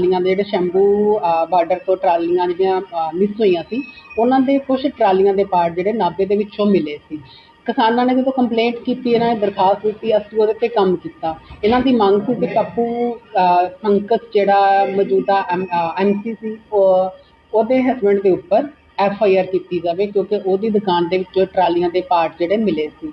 ਟਰਾਲੀਆਂ ਦੇ ਜਿਹੜੇ ਸ਼ੰਭੂ ਬਾਰਡਰ ਤੋਂ ਟਰਾਲੀਆਂ ਜਿਹੜੀਆਂ ਮਿਸ ਹੋਈਆਂ ਸੀ, ਉਹਨਾਂ ਦੇ ਕੁਝ ਟਰਾਲੀਆਂ ਦੇ ਪਾਰਟ ਜਿਹੜੇ ਨਾਭੇ ਦੇ ਵਿੱਚੋਂ ਮਿਲੇ ਸੀ। ਕਿਸਾਨਾਂ ਨੇ ਜਦੋਂ ਕੰਪਲੇਂਟ ਕੀਤੀ, ਇਹਨਾਂ ਨੇ ਦਰਖਾਸਤ ਦਿੱਤੀ, ਅਸੀਂ ਉਹਦੇ ਤੇ ਕੰਮ ਕੀਤਾ। ਇਹਨਾਂ ਦੀ ਮੰਗ ਸੀ ਕਿ ਪੱਪੂ ਪੰਕਜ ਜਿਹੜਾ ਮੌਜੂਦਾ ਐਮਸੀ ਸੀ ਉਹਦੇ ਹਸਬੰਡ ਦੇ ਉੱਪਰ ਐਫ ਆਈ ਆਰ ਕੀਤੀ ਜਾਵੇ, ਕਿਉਂਕਿ ਉਹਦੀ ਦੁਕਾਨ ਦੇ ਵਿੱਚੋਂ ਟਰਾਲੀਆਂ ਦੇ ਪਾਰਟ ਜਿਹੜੇ ਮਿਲੇ ਸੀ।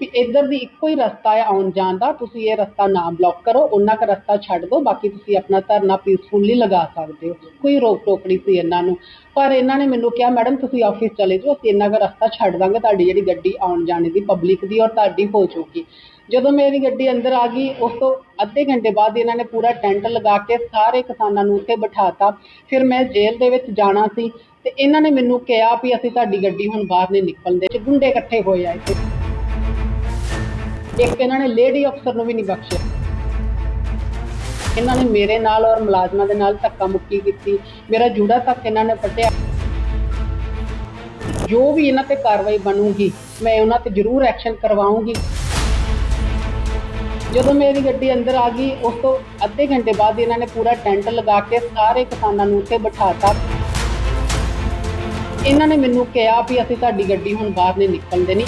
ਵੀ ਇੱਧਰ ਦੀ ਇੱਕੋ ਹੀ ਰਸਤਾ ਹੈ ਆਉਣ ਜਾਣ ਦਾ, ਤੁਸੀਂ ਇਹ ਰਸਤਾ ਨਾ ਬਲੌਕ ਕਰੋ ਉਹਨਾਂ ਦਾ ਰਸਤਾ ਛੱਡ ਦਿਓ, ਬਾਕੀ ਤੁਸੀਂ ਆਪਣਾ ਧਰਨਾ ਪੀਸਫੁਲੀ ਲਗਾ ਸਕਦੇ ਹੋ। ਕੋਈ ਰੋਕ ਟੋਕ ਨਹੀਂ ਸੀ ਇਹਨਾਂ ਨੂੰ। ਪਰ ਇਹਨਾਂ ਨੇ ਮੈਨੂੰ ਕਿਹਾ, ਮੈਡਮ, ਤੁਸੀਂ ਆਫਿਸ ਚਲੇ ਜਾਓ, ਅਸੀਂ ਇਹਨਾਂ ਦਾ ਰਸਤਾ ਛੱਡ ਦਾਂਗੇ, ਤੁਹਾਡੀ ਜਿਹੜੀ ਗੱਡੀ ਆਉਣ ਜਾਣੇ ਦੀ ਪਬਲਿਕ ਦੀ ਔਰ ਤੁਹਾਡੀ ਹੋ ਜਾਊਗੀ। ਜਦੋਂ ਮੇਰੀ ਗੱਡੀ ਅੰਦਰ ਆ ਗਈ, ਉਸ ਤੋਂ ਅੱਧੇ ਘੰਟੇ ਬਾਅਦ ਇਹਨਾਂ ਨੇ ਪੂਰਾ ਟੈਂਟ ਲਗਾ ਕੇ ਸਾਰੇ ਕਿਸਾਨਾਂ ਨੂੰ ਉੱਥੇ ਬਿਠਾਤਾ। ਫਿਰ ਮੈਂ ਜੇਲ੍ਹ ਦੇ ਵਿੱਚ ਜਾਣਾ ਸੀ ਤੇ ਇਹਨਾਂ ਨੇ ਮੈਨੂੰ ਕਿਹਾ ਵੀ ਅਸੀਂ ਤੁਹਾਡੀ ਗੱਡੀ ਹੁਣ ਬਾਹਰ ਨਹੀਂ ਨਿਕਲਦੇ। ਤੇ ਗੁੰਡੇ ਇਕੱਠੇ ਹੋਏ ਆ ਇੱਥੇ। ਇੱਕ ਇਹਨਾਂ ਨੇ ਲੇਡੀ ਅਫਸਰ ਨੂੰ ਵੀ ਨਹੀਂ ਬਖਸ਼ਿਆ। ਇਹਨਾਂ ਨੇ ਮੇਰੇ ਨਾਲ ਔਰ ਮੁਲਾਜ਼ਮਾਂ ਦੇ ਨਾਲ ਧੱਕਾ ਮੁੱਕੀ ਕੀਤੀ। ਮੇਰਾ ਜੂੜਾ ਤੱਕ ਇਹਨਾਂ ਨੇ ਪੱਟਿਆ। ਜੋ ਵੀ ਇਹਨਾਂ ਤੇ ਕਾਰਵਾਈ ਬਣੂਗੀ, ਮੈਂ ਉਹਨਾਂ ਤੇ ਜ਼ਰੂਰ ਐਕਸ਼ਨ ਕਰਵਾਉਂਗੀ। ਜਦੋਂ ਮੇਰੀ ਗੱਡੀ ਅੰਦਰ ਆ ਗਈ, ਉਸ ਤੋਂ ਅੱਧੇ ਘੰਟੇ ਬਾਅਦ ਇਹਨਾਂ ਨੇ ਪੂਰਾ ਟੈਂਟ ਲਗਾ ਕੇ ਸਾਰੇ ਕਿਸਾਨਾਂ ਨੂੰ ਉੱਥੇ ਬਿਠਾਤਾ। ਇਹਨਾਂ ਨੇ ਮੈਨੂੰ ਕਿਹਾ ਵੀ ਅਸੀਂ ਤੁਹਾਡੀ ਗੱਡੀ ਹੁਣ ਬਾਹਰ ਨਹੀਂ ਨਿਕਲਣ ਦੇਣੀ।